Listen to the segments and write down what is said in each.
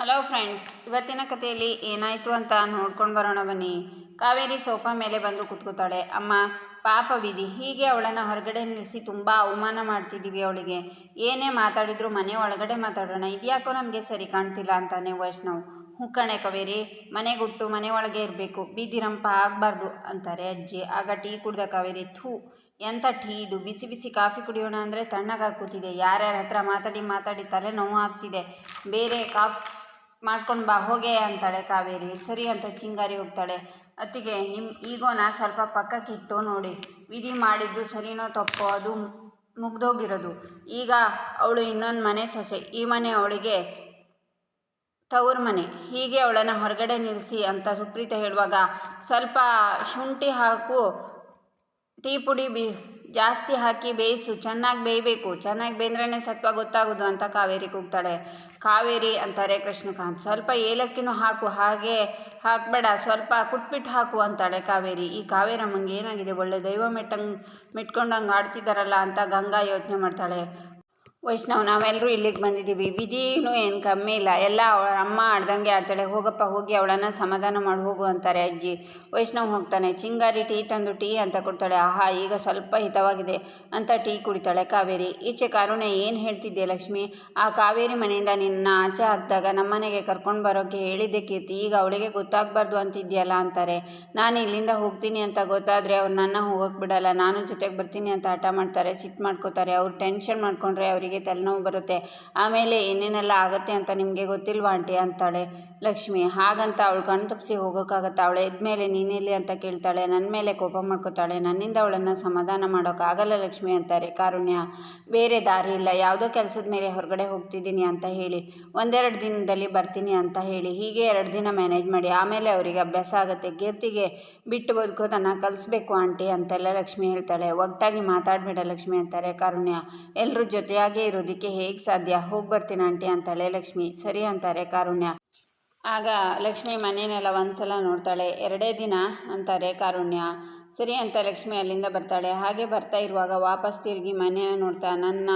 Hello friends ಇವತ್ತಿನ ಕಥೆಯಲ್ಲಿ ಏನಾಯಿತು ಅಂತ ನೋಡ್ಕೊಂಡು ಬರೋಣ ಬನ್ನಿ. ಕಾವೇರಿ ಸೋಫಾ ಮೇಲೆ ಬಂದು ಕುತ್ಕೋತಾಳೆ. ಅಮ್ಮ, ಪಾಪ ವಿಧಿ. ಹೀಗೆ ಅವಳನ್ನು ಹೊರಗಡೆ ನಿಲ್ಲಿಸಿ ತುಂಬ ಅವಮಾನ ಮಾಡ್ತಿದ್ದೀವಿ ಅವಳಿಗೆ. ಏನೇ ಮಾತಾಡಿದ್ರು ಮನೆ ಒಳಗಡೆ ಮಾತಾಡೋಣ. ಇದ್ಯಾಕೋ ನನಗೆ ಸರಿ ಕಾಣ್ತಿಲ್ಲ ಅಂತಾನೆ ವೈಷ್ಣವ್. ಹ್ಞೂ ಕಣೆ ಕಾವೇರಿ. ಮನೆಗುಟ್ಟು ಮನೆ ಒಳಗೆ ಇರಬೇಕು. ಬೀದಿರಂಪ ಆಗಬಾರ್ದು ಅಂತಾರೆ ಅಜ್ಜಿ. ಆಗ ಟೀ ಕುಡ್ದ ಕಾವೇರಿ, ಥೂ ಎಂಥ ಟೀ ಇದು? ಬಿಸಿ ಬಿಸಿ ಕಾಫಿ ಕುಡಿಯೋಣ ಅಂದರೆ ತಣ್ಣಗಾಗಿ ಕೂತಿದೆ. ಯಾರ್ಯಾರ ಹತ್ರ ಮಾತಾಡಿ ಮಾತಾಡಿ ತಲೆ ನೋವು ಆಗ್ತಿದೆ. ಬೇರೆ ಕಾಫ್ ಮಾಡ್ಕೊಂಡು ಬಾ, ಹೋಗೆ ಅಂತಾಳೆ ಕಾವೇರಿ. ಸರಿ ಅಂತ ಚಿಂಗಾರಿ ಹೋಗ್ತಾಳೆ. ಅತ್ತಿಗೆ ನಿಮ್ಮ ಈಗೋನ ಸ್ವಲ್ಪ ಪಕ್ಕಕ್ಕಿಟ್ಟು ನೋಡಿ. ವಿಧಿ ಮಾಡಿದ್ದು ಸರಿನೋ ತಪ್ಪೋ ಅದು ಮುಗ್ದೋಗಿರೋದು. ಈಗ ಅವಳು ಇನ್ನೊಂದು ಮನೆ ಸೊಸೆ. ಈ ಮನೆ ಅವಳಿಗೆ ತವ್ರ ಮನೆ. ಹೀಗೆ ಅವಳನ್ನು ಹೊರಗಡೆ ನಿಲ್ಲಿಸಿ ಅಂತ ಸುಪ್ರೀತ ಹೇಳುವಾಗ ಸ್ವಲ್ಪ ಶುಂಠಿ ಹಾಕು, ಟೀ ಪುಡಿ ಬಿ ಜಾಸ್ತಿ ಹಾಕಿ ಬೇಯಿಸು, ಚೆನ್ನಾಗಿ ಬೇಯಬೇಕು. ಚೆನ್ನಾಗಿ ಬೇಂದ್ರೇ ಸತ್ವ ಗೊತ್ತಾಗೋದು ಅಂತ ಕಾವೇರಿ ಕೂಗ್ತಾಳೆ. ಕಾವೇರಿ ಅಂತಾರೆ ಕೃಷ್ಣಕಾಂತ್. ಸ್ವಲ್ಪ ಏಲಕ್ಕಿನೂ ಹಾಕು, ಹಾಗೆ ಹಾಕಬೇಡ, ಸ್ವಲ್ಪ ಕುಟ್ಬಿಟ್ಟು ಹಾಕು ಅಂತಾಳೆ ಕಾವೇರಿ. ಈ ಕಾವೇರಮ್ಮಂಗೆ ಏನಾಗಿದೆ? ಒಳ್ಳೆ ದೈವ ಮೆಟ್ಟಂಗೆ, ಮೆಟ್ಕೊಂಡಂಗೆ ಆಡ್ತಿದ್ದಾರಲ್ಲ ಅಂತ ಗಂಗಾ ಯೋಚನೆ ಮಾಡ್ತಾಳೆ. ವೈಷ್ಣವ್ ನಾವೆಲ್ಲರೂ ಇಲ್ಲಿಗೆ ಬಂದಿದ್ದೀವಿ. ವಿಧಿನೂ ಏನು ಕಮ್ಮಿ ಇಲ್ಲ. ಎಲ್ಲ ಅವಳ ಅಮ್ಮ ಆಡ್ದಂಗೆ ಆಡ್ತಾಳೆ. ಹೋಗಪ್ಪ, ಹೋಗಿ ಅವಳನ್ನು ಸಮಾಧಾನ ಮಾಡಿ, ಹೋಗು ಅಂತಾರೆ ಅಜ್ಜಿ. ವೈಷ್ಣವ್ ಹೋಗ್ತಾನೆ. ಚಿಂಗಾರಿ ಟೀ ತಂದು ಟೀ ಅಂತ ಕೊಡ್ತಾಳೆ. ಆಹಾ, ಈಗ ಸ್ವಲ್ಪ ಹಿತವಾಗಿದೆ ಅಂತ ಟೀ ಕುಡಿತಾಳೆ ಕಾವೇರಿ. ಈಚೆ ಕಾರುಣ್ಯ ಏನು ಹೇಳ್ತಿದ್ದೆ ಲಕ್ಷ್ಮಿ? ಆ ಕಾವೇರಿ ಮನೆಯಿಂದ ನಿನ್ನ ಆಚೆ ಹಾಕಿದಾಗ ನಮ್ಮನೆಗೆ ಕರ್ಕೊಂಡು ಬರೋಕ್ಕೆ ಹೇಳಿದ್ದೆ ಕೀರ್ತಿ. ಈಗ ಅವಳಿಗೆ ಗೊತ್ತಾಗಬಾರ್ದು ಅಂತಿದ್ಯಲ್ಲ ಅಂತಾರೆ. ನಾನು ಇಲ್ಲಿಂದ ಹೋಗ್ತೀನಿ ಅಂತ ಗೊತ್ತಾದರೆ ಅವ್ರು ನನ್ನ ಹೋಗೋಕೆ ಬಿಡಲ್ಲ. ನಾನು ಜೊತೆಗೆ ಬರ್ತೀನಿ ಅಂತ ಹಠ ಮಾಡ್ತಾರೆ ಸಿಟ್ಟು ಮಾಡ್ಕೋತಾರೆ. ಅವ್ರು ಟೆನ್ಷನ್ ಮಾಡ್ಕೊಂಡ್ರೆ ಅವರಿಗೆ ತಲೆನೋವು ಬರುತ್ತೆ. ಆಮೇಲೆ ಏನೇನೆಲ್ಲ ಆಗುತ್ತೆ ಅಂತ ನಿಮಗೆ ಗೊತ್ತಿಲ್ವಾ ಆಂಟಿ? ಅಂತಾಳೆ. ಲಕ್ಷ್ಮಿ, ಹಾಗಂತ ಅವಳು ಕಣ್ ತಪ್ಪಿಸಿ ಹೋಗೋಕ್ಕಾಗತ್ತಾ? ಅವಳು ಎದ್ಮೇಲೆ ನೀನೆಲ್ಲಿ ಅಂತ ಕೇಳ್ತಾಳೆ. ನನ್ನ ಮೇಲೆ ಕೋಪ ಮಾಡ್ಕೋತಾಳೆ. ನನ್ನಿಂದ ಅವಳನ್ನು ಸಮಾಧಾನ ಮಾಡೋಕ್ಕಾಗಲ್ಲ ಲಕ್ಷ್ಮಿ ಅಂತಾರೆ ಕಾರುಣ್ಯ. ಬೇರೆ ದಾರಿ ಇಲ್ಲ. ಯಾವುದೋ ಕೆಲಸದ ಮೇಲೆ ಹೊರಗಡೆ ಹೋಗ್ತಿದ್ದೀನಿ ಅಂತ ಹೇಳಿ. ಒಂದೆರಡು ದಿನದಲ್ಲಿ ಬರ್ತೀನಿ ಅಂತ ಹೇಳಿ. ಹೀಗೆ ಎರಡು ದಿನ ಮ್ಯಾನೇಜ್ ಮಾಡಿ ಆಮೇಲೆ ಅವರಿಗೆ ಅಭ್ಯಾಸ ಆಗುತ್ತೆ. ಕೀರ್ತಿಗೆ ಬಿಟ್ಟು ಬದುಕೋದನ್ನು ಕಲಿಸ್ಬೇಕು ಆಂಟಿ ಅಂತೆಲ್ಲ ಲಕ್ಷ್ಮಿ ಹೇಳ್ತಾಳೆ. ಒಗ್ಟಾಗಿ ಮಾತಾಡಬೇಡ ಲಕ್ಷ್ಮಿ ಅಂತಾರೆ ಕಾರುಣ್ಯ. ಎಲ್ಲರೂ ಜೊತೆಯಾಗೇ ಇರೋದಕ್ಕೆ ಹೇಗೆ ಸಾಧ್ಯ? ಹೋಗಿ ಬರ್ತೀನಿ ಆಂಟಿ ಅಂತಾಳೆ ಲಕ್ಷ್ಮಿ. ಸರಿ ಅಂತಾರೆ ಕಾರುಣ್ಯ. ಆಗ ಲಕ್ಷ್ಮಿ ಮನೆಯನ್ನೆಲ್ಲ ಒಂದ್ಸಲ ನೋಡ್ತಾಳೆ. ಎರಡೇ ದಿನ ಅಂತಾರೆ ಕಾರುಣ್ಯ. ಸರಿ ಅಂತ ಲಕ್ಷ್ಮಿ ಅಲ್ಲಿಂದ ಬರ್ತಾಳೆ. ಹಾಗೆ ಬರ್ತಾ ಇರುವಾಗ ವಾಪಸ್ ತಿರುಗಿ ಮನೆಯನ್ನು ನೋಡ್ತಾ, ನನ್ನ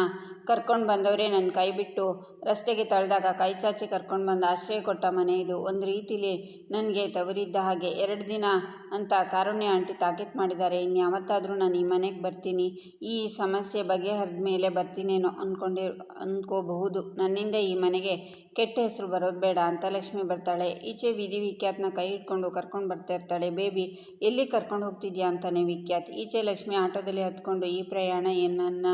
ಕರ್ಕೊಂಡು ಬಂದವರೇ ನನ್ನ ಕೈ ಬಿಟ್ಟು ರಸ್ತೆಗೆ ತಳ್ಳಿದಾಗ ಕೈ ಚಾಚಿ ಕರ್ಕೊಂಡು ಬಂದು ಆಶ್ರಯ ಕೊಟ್ಟ ಮನೆ ಇದು. ಒಂದು ರೀತಿಲಿ ನನಗೆ ತವರಿದ್ದ ಹಾಗೆ ಎರಡು ದಿನ ಅಂತ ಕಾರುಣ್ಯ ಆಂಟಿ ತಾಕೀತು ಮಾಡಿದ್ದಾರೆ. ಇನ್ಯಾವತ್ತಾದರೂ ನಾನು ಈ ಮನೆಗೆ ಬರ್ತೀನಿ. ಈ ಸಮಸ್ಯೆ ಬಗೆಹರಿದ ಮೇಲೆ ಬರ್ತೀನೇನೋ ಅಂದ್ಕೊಂಡಿ ಅಂದ್ಕೋಬಹುದು ನನ್ನಿಂದ ಈ ಮನೆಗೆ ಕೆಟ್ಟ ಹೆಸರು ಬರೋದು ಬೇಡ ಅಂತ ಲಕ್ಷ್ಮಿ ಬರ್ತಾಳೆ. ಈಚೆ ವಿಧಿ ವಿಖ್ಯಾತ್ನ ಕೈ ಇಟ್ಕೊಂಡು ಕರ್ಕೊಂಡು ಬರ್ತಾ ಇರ್ತಾಳೆ. ಬೇಬಿ ಎಲ್ಲಿ ಕರ್ಕೊಂಡು ಹೋಗ್ತಿದ್ಯಾ ಅಂತಾನೆ ವಿಖ್ಯಾತ್. ಈಚೆ ಲಕ್ಷ್ಮಿ ಆಟೋದಲ್ಲಿ ಹತ್ಕೊಂಡು ಈ ಪ್ರಯಾಣ ಏನನ್ನ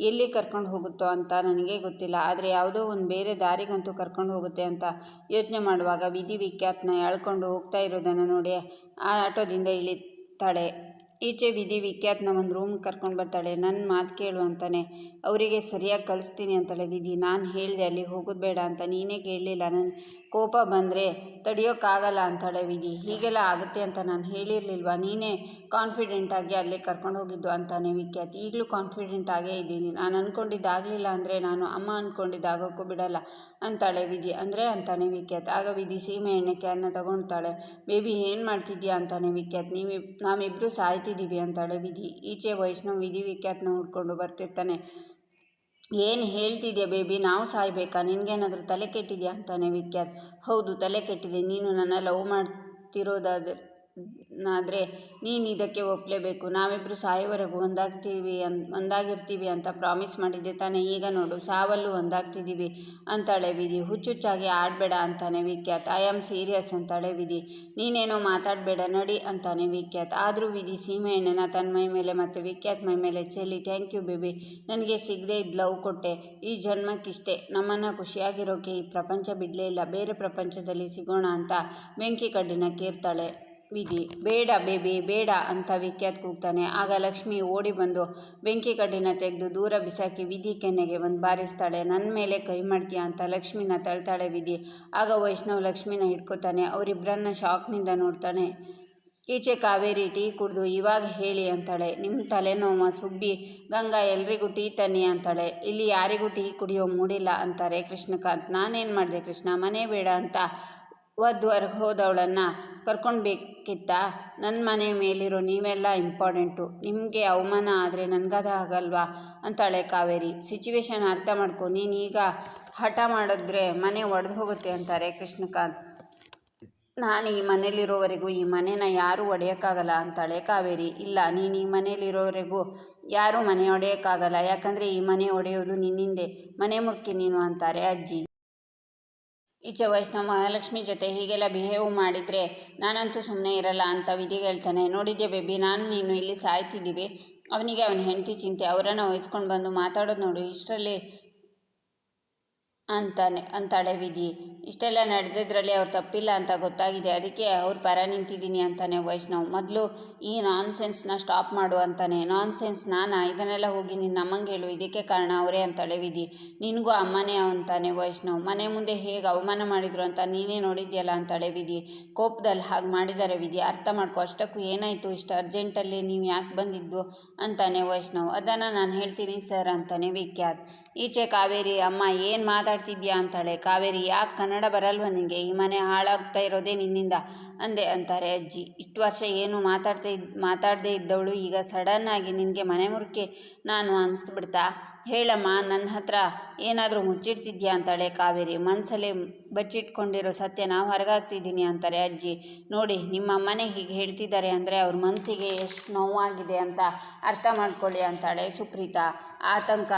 ಎಲ್ಲಿ ಕರ್ಕೊಂಡು ಹೋಗುತ್ತೋ ಅಂತ ನನಗೆ ಗೊತ್ತಿಲ್ಲ. ಆದರೆ ಯಾವುದೋ ಒಂದು ಬೇರೆ ದಾರಿಗಂತೂ ಕರ್ಕೊಂಡು ಹೋಗುತ್ತೆ ಅಂತ ಯೋಚನೆ ಮಾಡುವಾಗ ವಿಧಿ ವಿಖ್ಯಾತ್ನ ಎಳ್ಕೊಂಡು ಹೋಗ್ತಾ ಇರೋದನ್ನು ನೋಡಿ ಆ ಆಟೋದಿಂದ ಇಳಿತಾಳೆ. ಈಚೆ ವಿಧಿ ವಿಖ್ಯಾತ್ನ ಒಂದು ರೂಮ್ ಕರ್ಕೊಂಡು ಬರ್ತಾಳೆ. ನನ್ನ ಮಾತು ಕೇಳು ಅಂತಾನೆ. ಅವರಿಗೆ ಸರಿಯಾಗಿ ಕಲಿಸ್ತೀನಿ ಅಂತಾಳೆ ವಿಧಿ. ನಾನು ಹೇಳಿದೆ ಅಲ್ಲಿಗೆ ಹೋಗೋದು ಬೇಡ ಅಂತ. ನೀನೇ ಕೇಳಲಿಲ್ಲ. ನನ್ನ ಕೋಪ ಬಂದರೆ ತಡಿಯೋಕ್ಕಾಗಲ್ಲ ಅಂತಾಳೆ ವಿಧಿ. ಹೀಗೆಲ್ಲ ಆಗುತ್ತೆ ಅಂತ ನಾನು ಹೇಳಿರಲಿಲ್ವಾ? ನೀನೇ ಕಾನ್ಫಿಡೆಂಟಾಗಿ ಅಲ್ಲೇ ಕರ್ಕೊಂಡು ಹೋಗಿದ್ದು ಅಂತಾನೆ ವಿಖ್ಯಾತ್. ಈಗಲೂ ಕಾನ್ಫಿಡೆಂಟ್ ಆಗೇ ಇದ್ದೀನಿ. ನಾನು ಅಂದ್ಕೊಂಡಿದ್ದಾಗಲಿಲ್ಲ ಅಂದರೆ ನಾನು ಅಮ್ಮ ಅಂದ್ಕೊಂಡಿದ್ದಾಗೋಕ್ಕೂ ಬಿಡಲ್ಲ ಅಂತಾಳೆ ವಿಧಿ. ಅಂದರೆ ಅಂತಾನೆ ವಿಖ್ಯಾತ್. ಆಗ ವಿಧಿ ಸೀಮೆ ಎಣ್ಣೆ ಕ್ಯಾನ್ನ ತಗೊಳ್ತಾಳೆ ಬೇಬಿ, ಏನು ಮಾಡ್ತಿದ್ಯಾ? ಅಂತಾನೆ ವಿಖ್ಯಾತ್. ನೀವು ನಾವಿಬ್ಬರು ಸಾಯ್ತಿದ್ದೀವಿ ಅಂತಾಳೆ ವಿಧಿ. ಈಚೆ ವೈಷ್ಣವ್ ವಿಧಿ ವಿಖ್ಯಾತ್ನ ಹುಡ್ಕೊಂಡು ಬರ್ತಿರ್ತಾನೆ. ಏನು ಹೇಳ್ತಿದ್ಯಾ ಬೇಬಿ? ನಾವು ಸಾಯ್ಬೇಕಾ? ನಿನಗೇನಾದರೂ ತಲೆ ಕೆಟ್ಟಿದ್ಯಾ? ಅಂತಾನೆ ವಿಖ್ಯಾತ್. ಹೌದು, ತಲೆ ಕೆಟ್ಟಿದೆ. ನೀನು ನನ್ನ ಲವ್ ಮಾಡ್ತಿರೋದಾದ್ರೆ ಆದರೆ ನೀನು ಇದಕ್ಕೆ ಒಪ್ಪಲೇಬೇಕು ನಾವಿಬ್ಬರು ಸಾಯೋವರೆಗೂ ಒಂದಾಗ್ತೀವಿ ಅನ್, ಒಂದಾಗಿರ್ತೀವಿ ಅಂತ ಪ್ರಾಮಿಸ್ ಮಾಡಿದ್ದೆ ತಾನೇ. ಈಗ ನೋಡು, ಸಾವಲ್ಲೂ ಒಂದಾಗ್ತಿದ್ದೀವಿ ಅಂತಾಳೆ ವಿಧಿ. ಹುಚ್ಚುಚ್ಚಾಗಿ ಆಡಬೇಡ ಅಂತಾನೆ ವಿಖ್ಯಾತ್. ಐ ಆಮ್ ಸೀರಿಯಸ್ ಅಂತಾಳೆ ವಿಧಿ. ನೀನೇನೋ ಮಾತಾಡಬೇಡ, ನಡಿ ಅಂತಾನೆ ವಿಖ್ಯಾತ್. ಆದರೂ ವಿಧಿ ಸೀಮೆ ಎಣ್ಣೆನ ತನ್ನ ಮೈ ಮೇಲೆ ಮತ್ತು ವಿಖ್ಯಾತ್ ಮೈ ಮೇಲೆ ಚೆಲ್ಲಿ ಥ್ಯಾಂಕ್ ಯು ಬೇಬಿ ನನಗೆ ಸಿಗದೆ ಇದು ಲವ್ ಕೊಟ್ಟೆ. ಈ ಜನ್ಮಕ್ಕಿಷ್ಟೇ. ನಮ್ಮನ್ನು ಖುಷಿಯಾಗಿರೋಕೆ ಈ ಪ್ರಪಂಚ ಬಿಡಲೇ ಇಲ್ಲ. ಬೇರೆ ಪ್ರಪಂಚದಲ್ಲಿ ಸಿಗೋಣ ಅಂತ ಬೆಂಕಿ ಕಡ್ಡಿನ ಕೇರ್ತಾಳೆ. ವಿಧಿ. ಬೇಡ ಬೇಬಿ, ಬೇಡ ಅಂತ ವಿಖ್ಯಾತ್ ಕೂಗ್ತಾನೆ. ಆಗ ಲಕ್ಷ್ಮಿ ಓಡಿ ಬಂದು ಬೆಂಕಿ ಕಡ್ಡಿನ ತೆಗೆದು ದೂರ ಬಿಸಾಕಿ ವಿಧಿ ಕೆನ್ನೆಗೆ ಒಂದು ಬಾರಿಸ್ತಾಳೆ. ನನ್ನ ಮೇಲೆ ಕೈ ಮಾಡ್ತೀಯ ಅಂತ ಲಕ್ಷ್ಮಿನ ತಳ್ತಾಳೆ ವಿಧಿ. ಆಗ ವೈಷ್ಣವ್ ಲಕ್ಷ್ಮಿನ ಹಿಡ್ಕೋತಾನೆ. ಅವರಿಬ್ಬರನ್ನ ಶಾಕ್ನಿಂದ ನೋಡ್ತಾನೆ. ಈಚೆ ಕಾವೇರಿ ಟೀ ಕುಡಿದು ಇವಾಗ ಹೇಳಿ ಅಂತಾಳೆ. ನಿಮ್ಮ ತಲೆನೋವ ಸುಬ್ಬಿ, ಗಂಗಾ ಎಲ್ರಿಗೂ ಟೀ ತನ್ನಿ ಅಂತಾಳೆ. ಇಲ್ಲಿ ಯಾರಿಗೂ ಟೀ ಕುಡಿಯೋ ಮೂಡಿಲ್ಲ ಅಂತಾರೆ ಕೃಷ್ಣಕಾಂತ್. ನಾನೇನು ಮಾಡಿದೆ ಕೃಷ್ಣ? ಮನೆ ಬೇಡ ಅಂತ ಒದ್ದು ಹೋದವಳನ್ನು ಕರ್ಕೊಳ್ಬೇಕಿತ್ತ ನನ್ನ ಮನೆ ಮೇಲಿರೋ ನೀವೆಲ್ಲ ಇಂಪಾರ್ಟೆಂಟು. ನಿಮಗೆ ಅವಮಾನ ಆದರೆ ನನಗದ ಆಗಲ್ವಾ ಅಂತಾಳೆ ಕಾವೇರಿ. ಸಿಚುವೇಶನ್ ಅರ್ಥ ಮಾಡ್ಕೊ. ನೀನೀಗ ಹಠ ಮಾಡಿದ್ರೆ ಮನೆ ಒಡೆದು ಹೋಗುತ್ತೆ ಅಂತಾರೆ ಕೃಷ್ಣಕಾಂತ್. ನಾನು ಈ ಮನೇಲಿರೋವರೆಗೂ ಈ ಮನೇನ ಯಾರೂ ಒಡೆಯೋಕ್ಕಾಗಲ್ಲ ಅಂತಾಳೆ ಕಾವೇರಿ. ಇಲ್ಲ, ನೀನು ಈ ಮನೇಲಿರೋವರೆಗೂ ಯಾರೂ ಮನೆ ಒಡೆಯೋಕ್ಕಾಗಲ್ಲ. ಯಾಕಂದರೆ ಈ ಮನೆ ಒಡೆಯೋದು ನಿನ್ನಿಂದೆ. ಮನೆ ಮುಖ್ಯ ನೀನು ಅಂತಾರೆ ಅಜ್ಜಿ. ಈಚೆ ವೈಷ್ಣವ ಮಹಾಲಕ್ಷ್ಮಿ ಜೊತೆ ಹೀಗೆಲ್ಲ ಬಿಹೇವ್ ಮಾಡಿದರೆ ನಾನಂತೂ ಸುಮ್ಮನೆ ಇರಲ್ಲ ಅಂತ ವಿಧಿ ಹೇಳ್ತಾನೆ. ನೋಡಿದ್ಯಾ ಬೇಬಿ? ನಾನು ನೀನು ಇಲ್ಲಿ ಸಾಯ್ತಿದ್ದೀವಿ. ಅವನಿಗೆ ಅವನ ಹೆಂಡತಿ ಚಿಂತೆ. ಅವರನ್ನು ವಹಿಸ್ಕೊಂಡು ಬಂದು ಮಾತಾಡೋದು ನೋಡು. ಇಷ್ಟರಲ್ಲಿ ಅಂತಾನೆ ಅಂತಾಳೆ ವಿಧಿ ಇಷ್ಟೆಲ್ಲ ನಡೆದಿದ್ರಲ್ಲಿ ಅವ್ರು ತಪ್ಪಿಲ್ಲ ಅಂತ ಗೊತ್ತಾಗಿದೆ. ಅದಕ್ಕೆ ಅವ್ರ ಪರ ನಿಂತಿದ್ದೀನಿ ಅಂತಾನೆ ವೈಷ್ಣವ್. ಮೊದಲು ಈ ನಾನ್ಸೆನ್ಸ್ನ ಸ್ಟಾಪ್ ಮಾಡು ಅಂತಾನೆ. ನಾನ್ಸೆನ್ಸ್ ನಾನಾ? ಇದನ್ನೆಲ್ಲ ಹೋಗಿ ನಿನ್ನ ಅಮ್ಮಂಗೆ ಹೇಳು. ಇದಕ್ಕೆ ಕಾರಣ ಅವರೇ ಅಂತಾಳೆ ವಿಧಿ ನಿನಗೂ ಅಮ್ಮನೇ ಅಂತಾನೆ ವೈಷ್ಣವ್. ಮನೆ ಮುಂದೆ ಹೇಗೆ ಅವಮಾನ ಮಾಡಿದ್ರು ಅಂತ ನೀನೇ ನೋಡಿದ್ಯಲ್ಲ ಅಂತಾಳೆ ವಿಧಿ ಕೋಪದಲ್ಲಿ ಹಾಗೆ ಮಾಡಿದ್ದಾರೆ ವಿಧಿ. ಅರ್ಥ ಮಾಡ್ಕೊ. ಅಷ್ಟಕ್ಕೂ ಏನಾಯಿತು? ಇಷ್ಟು ಅರ್ಜೆಂಟಲ್ಲಿ ನೀವು ಯಾಕೆ ಬಂದಿದ್ದು? ಅಂತಾನೆ ವೈಷ್ಣವ್. ಅದನ್ನು ನಾನು ಹೇಳ್ತೀನಿ ಸರ್ ಅಂತಾನೆ ವಿಖ್ಯಾತ್. ಈಚೆ ಕಾವೇರಿ ಅಮ್ಮ ಏನು ಮಾತಾಡ್ತಿದ್ಯಾ ಅಂತಾಳೆ. ಕಾವೇರಿ ಯಾಕೆ ಕನ್ನಡ ಬರಲ್ವ ನಿನಗೆ ಈ ಮನೆ ಹಾಳಾಗ್ತಾ ಇರೋದೇ ನಿನ್ನಿಂದ? ಅಂದೆ ಅಂತಾರೆ ಅಜ್ಜಿ. ಇಷ್ಟು ವರ್ಷ ಏನು ಮಾತಾಡ್ತಾ ಇದ್ ಮಾತಾಡದೇ ಇದ್ದವಳು, ಈಗ ಸಡನ್ನಾಗಿ ನಿನಗೆ ಮನೆ ಮುರುಕೆ ನಾನು ಅನಿಸ್ಬಿಡ್ತಾ? ಹೇಳಮ್ಮ ನನ್ನ ಹತ್ರ ಏನಾದರೂ ಮುಚ್ಚಿಡ್ತಿದ್ಯಾ? ಅಂತಾಳೆ ಕಾವೇರಿ. ಮನಸ್ಸಲ್ಲೇ ಬಚ್ಚಿಟ್ಕೊಂಡಿರೋ ಸತ್ಯನ ಹೊರಗಾಗ್ತಿದ್ದೀನಿ, ಅಂತಾರೆ ಅಜ್ಜಿ. ನೋಡಿ, ನಿಮ್ಮ ಅಮ್ಮನೇ ಹೀಗೆ ಹೇಳ್ತಿದ್ದಾರೆ ಅಂದರೆ ಅವ್ರ ಮನಸ್ಸಿಗೆ ಎಷ್ಟು ನೋವಾಗಿದೆ ಅಂತ ಅರ್ಥ ಮಾಡ್ಕೊಳ್ಳಿ, ಅಂತಾಳೆ ಸುಪ್ರೀತಾ. ಆತಂಕ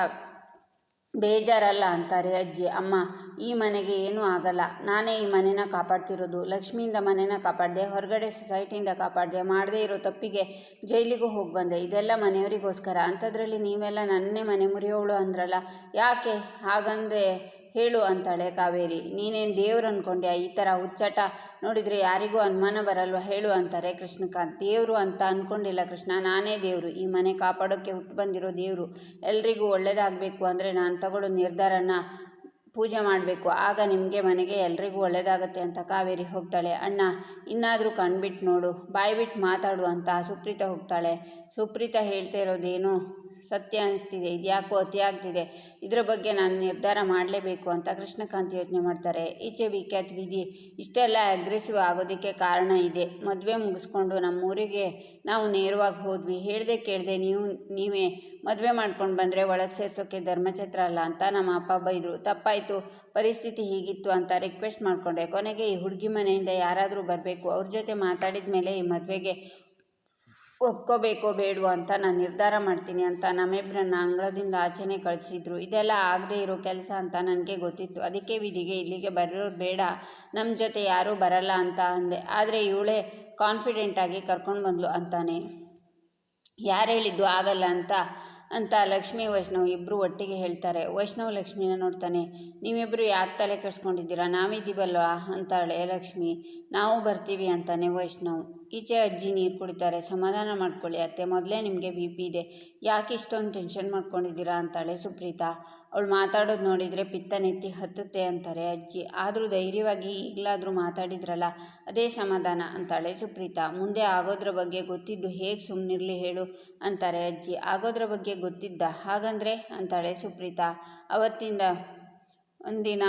ಬೇಜಾರಲ್ಲ ಅಂತಾರೆ ಅಜ್ಜಿ. ಅಮ್ಮ, ಈ ಮನೆಗೆ ಏನೂ ಆಗಲ್ಲ. ನಾನೇ ಈ ಮನೆನ ಕಾಪಾಡ್ತಿರೋದು. ಲಕ್ಷ್ಮಿಯಿಂದ ಮನೆನ ಕಾಪಾಡಿದೆ, ಹೊರಗಡೆ ಸೊಸೈಟಿಯಿಂದ ಕಾಪಾಡಿದೆ, ಮಾಡದೇ ಇರೋ ತಪ್ಪಿಗೆ ಜೈಲಿಗೂ ಹೋಗಿ ಬಂದೆ. ಇದೆಲ್ಲ ಮನೆಯವರಿಗೋಸ್ಕರ. ಅಂಥದ್ರಲ್ಲಿ ನೀವೆಲ್ಲ ನನ್ನೇ ಮನೆ ಮುರಿಯೋಳು ಅಂದ್ರಲ್ಲ? ಯಾಕೆ? ಹಾಗಂದೆ ಹೇಳು ಅಂತಾಳೆ ಕಾವೇರಿ. ನೀನೇನು ದೇವ್ರು ಅಂದ್ಕೊಂಡ್ಯಾ ಈ ಥರ ಹುಚ್ಚಾಟ. ನೋಡಿದರೆ ಯಾರಿಗೂ ಅನುಮಾನ ಬರಲ್ವ? ಹೇಳು ಅಂತಾರೆ ಕೃಷ್ಣಕಾಂತ್. ದೇವರು ಅಂತ ಅಂದ್ಕೊಂಡಿಲ್ಲ ಕೃಷ್ಣ. ನಾನೇ ದೇವರು. ಈ ಮನೆ ಕಾಪಾಡೋಕ್ಕೆ ಹುಟ್ಟು ಬಂದಿರೋ ದೇವರು. ಎಲ್ರಿಗೂ ಒಳ್ಳೆಯದಾಗಬೇಕು ಅಂದರೆ ನಾನು ತಗೊಳ್ಳೋ ನಿರ್ಧಾರನ ಪೂಜೆ ಮಾಡಬೇಕು. ಆಗ ನಿಮಗೆ ಮನೆಗೆ ಎಲ್ರಿಗೂ ಒಳ್ಳೆಯದಾಗತ್ತೆ ಅಂತ ಕಾವೇರಿ ಹೋಗ್ತಾಳೆ. ಅಣ್ಣ, ಇನ್ನಾದರೂ ಕಣ್ಬಿಟ್ಟು ನೋಡು. ಬಾಯ್ಬಿಟ್ಟು ಮಾತಾಡು ಅಂತ ಸುಪ್ರೀತ ಹೋಗ್ತಾಳೆ. ಸುಪ್ರೀತ ಹೇಳ್ತಾ ಇರೋದೇನು? ಸತ್ಯ ಅನಿಸ್ತಿದೆ ಇದ್ಯಾಕೋ ಅತಿ ಆಗ್ತಿದೆ, ಇದರ ಬಗ್ಗೆ ನಾನು ನಿರ್ಧಾರ ಮಾಡಲೇಬೇಕು ಅಂತ ಕೃಷ್ಣಕಾಂತ್ ಯೋಚನೆ ಮಾಡ್ತಾರೆ. ಈಚೆ ವಿಖ್ಯಾತ್ ವಿಧಿ, ಇಷ್ಟೆಲ್ಲ ಅಗ್ರೆಸಿವ್ ಆಗೋದಕ್ಕೆ ಕಾರಣ ಇದೆ. ಮದುವೆ ಮುಗಿಸ್ಕೊಂಡು ನಮ್ಮೂರಿಗೆ ನಾವು ನೇರವಾಗಿ ಹೋದ್ವಿ. ಹೇಳ್ದೆ ಕೇಳದೆ ನೀವು, ನೀವೇ ಮದುವೆ ಮಾಡ್ಕೊಂಡು ಬಂದರೆ ಒಳಗೆ ಸೇರ್ಸೋಕ್ಕೆ ಧರ್ಮಛತ್ರ ಅಲ್ಲ ಅಂತ ನಮ್ಮ ಅಪ್ಪ ಬೈದರು ತಪ್ಪಾಯಿತು, ಪರಿಸ್ಥಿತಿ ಹೀಗಿತ್ತು ಅಂತ ರಿಕ್ವೆಸ್ಟ್ ಮಾಡಿಕೊಂಡೆ. ಕೊನೆಗೆ ಈ ಹುಡುಗಿ ಮನೆಯಿಂದ ಯಾರಾದರೂ ಬರಬೇಕು. ಅವ್ರ ಜೊತೆ ಮಾತಾಡಿದ ಮೇಲೆ ಈ ಮದುವೆಗೆ ಒಪ್ಕೋಬೇಕೋ ಬೇಡವೋ ಅಂತ ನಾನು ನಿರ್ಧಾರ ಮಾಡ್ತೀನಿ ಅಂತ ನಮ್ಮಿಬ್ಬರನ್ನ ಅಂಗಳದಿಂದ ಆಚೆನೆ ಕಳಿಸಿದ್ರು. ಇದೆಲ್ಲ ಆಗದೇ ಇರೋ ಕೆಲಸ ಅಂತ ನನಗೆ ಗೊತ್ತಿತ್ತು. ಅದಕ್ಕೆ ವಿಧಿಗೆ ಇಲ್ಲಿಗೆ ಬರೋದು ಬೇಡ. ನಮ್ಮ ಜೊತೆ ಯಾರೂ ಬರಲ್ಲ ಅಂತ ಅಂದೆ. ಆದರೆ ಇವಳೇ ಕಾನ್ಫಿಡೆಂಟಾಗಿ ಕರ್ಕೊಂಡು ಬಂದ್ಲು ಅಂತಾನೆ. ಯಾರು ಹೇಳಿದ್ದು ಆಗಲ್ಲ ಅಂತ ಅಂತ ಲಕ್ಷ್ಮಿ, ವೈಷ್ಣವ್ ಇಬ್ಬರು ಒಟ್ಟಿಗೆ ಹೇಳ್ತಾರೆ. ವೈಷ್ಣವ್ ಲಕ್ಷ್ಮಿನ ನೋಡ್ತಾನೆ ನೀವಿಬ್ಬರು ಯಾಕೆ ತಲೆ ಕೆಡಿಸ್ಕೊಂಡಿದ್ದೀರಾ? ನಾವಿದ್ದೀವಲ್ವಾ? ಅಂತಾಳೆ ಲಕ್ಷ್ಮಿ. ನಾವು ಬರ್ತೀವಿ ಅಂತಾನೆ ವೈಷ್ಣವ್. ಈಚೆ ಅಜ್ಜಿ ನೀರು ಕುಡಿತಾರೆ, ಸಮಾಧಾನ ಮಾಡ್ಕೊಳ್ಳಿ ಅತ್ತೆ, ಮೊದಲೇ ನಿಮಗೆ ಬಿ ಪಿ ಇದೆ. ಯಾಕೆ ಇಷ್ಟೊಂದು ಟೆನ್ಷನ್ ಮಾಡ್ಕೊಂಡಿದ್ದೀರಾ ಅಂತಾಳೆ ಸುಪ್ರೀತಾ. ಅವಳು ಮಾತಾಡೋದು ನೋಡಿದರೆ ಪಿತ್ತ ನೆತ್ತಿ ಹತ್ತುತ್ತೆ ಅಂತಾರೆ ಅಜ್ಜಿ. ಆದರೂ ಧೈರ್ಯವಾಗಿ ಈಗಲಾದರೂ ಮಾತಾಡಿದ್ರಲ್ಲ, ಅದೇ ಸಮಾಧಾನ ಅಂತಾಳೆ ಸುಪ್ರೀತಾ. ಮುಂದೆ ಆಗೋದ್ರ ಬಗ್ಗೆ ಗೊತ್ತಿದ್ದು ಹೇಗೆ ಸುಮ್ಮನಿರಲಿ ಹೇಳು ಅಂತಾರೆ ಅಜ್ಜಿ. ಆಗೋದ್ರ ಬಗ್ಗೆ ಗೊತ್ತಿದ್ದ? ಹಾಗಂದರೆ? ಅಂತಾಳೆ ಸುಪ್ರೀತಾ. ಅವತ್ತಿಂದ ಒಂದಿನ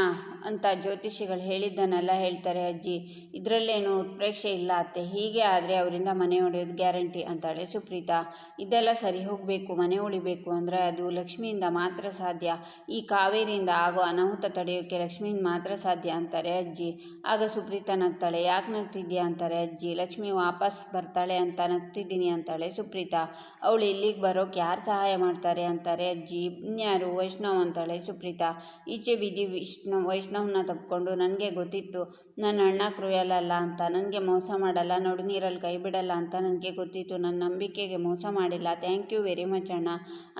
ಅಂತ ಜ್ಯೋತಿಷಿಗಳು ಹೇಳಿದ್ದನ್ನೆಲ್ಲ ಹೇಳ್ತಾರೆ, ಅಜ್ಜಿ, ಇದರಲ್ಲೇನು ಉತ್ಪ್ರೇಕ್ಷೆ ಇಲ್ಲ ಅತ್ತೆ. ಹೀಗೆ ಆದರೆ ಅವರಿಂದ ಮನೆ ಒಡೆಯೋದು ಗ್ಯಾರಂಟಿ ಅಂತಾಳೆ ಸುಪ್ರೀತಾ. ಇದೆಲ್ಲ ಸರಿ ಹೋಗಬೇಕು, ಮನೆ ಉಳಿಬೇಕು ಅಂದರೆ ಅದು ಲಕ್ಷ್ಮಿಯಿಂದ ಮಾತ್ರ ಸಾಧ್ಯ. ಈ ಕಾವೇರಿಯಿಂದ ಆಗೋ ಅನಾಹುತ ತಡೆಯೋಕ್ಕೆ ಲಕ್ಷ್ಮಿಯಿಂದ ಮಾತ್ರ ಸಾಧ್ಯ ಅಂತಾರೆ ಅಜ್ಜಿ. ಆಗ ಸುಪ್ರೀತಾ ನಗ್ತಾಳೆ. ಯಾಕೆ ನಗ್ತಿದ್ಯಾ? ಅಂತಾರೆ ಅಜ್ಜಿ. ಲಕ್ಷ್ಮಿ ವಾಪಸ್ ಬರ್ತಾಳೆ ಅಂತ ನಗ್ತಿದ್ದೀನಿ ಅಂತಾಳೆ ಸುಪ್ರೀತಾ. ಅವಳು ಇಲ್ಲಿಗೆ ಬರೋಕ್ಕೆ ಯಾರು ಸಹಾಯ ಮಾಡ್ತಾರೆ? ಅಂತಾರೆ ಅಜ್ಜಿ. ಇನ್ಯಾರು? ವೈಷ್ಣವ್ ಅಂತಾಳೆ ಸುಪ್ರೀತಾ. ಈಚೆ ಬಿದ್ದು ವಿಷ್ಣು ವೈಷ್ಣವನ್ನ ತಪ್ಪಿಕೊಂಡು ನನಗೆ ಗೊತ್ತಿತ್ತು. ನನ್ನ ಅಣ್ಣ ಕ್ರೂಯಲ್ ಅಲ್ಲ ಅಂತ ನನಗೆ ಮೋಸ ಮಾಡಲ್ಲ, ನೋಡಿ ನೀರಲ್ಲಿ ಕೈ ಬಿಡಲ್ಲ ಅಂತ ನನಗೆ ಗೊತ್ತಿತ್ತು. ನನ್ನ ನಂಬಿಕೆಗೆ ಮೋಸ ಮಾಡಿಲ್ಲ. ಥ್ಯಾಂಕ್ ಯು ವೆರಿ ಮಚ್ ಅಣ್ಣ,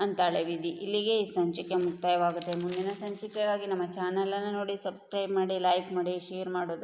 ಅಂತಾಳೆ ವಿಧಿ. ಇಲ್ಲಿಗೆ ಈ ಸಂಚಿಕೆ ಮುಕ್ತಾಯವಾಗುತ್ತೆ. ಮುಂದಿನ ಸಂಚಿಕೆಗಾಗಿ ನಮ್ಮ ಚಾನಲನ್ನು ನೋಡಿ, ಸಬ್ಸ್ಕ್ರೈಬ್ ಮಾಡಿ, ಲೈಕ್ ಮಾಡಿ, ಶೇರ್ ಮಾಡೋದು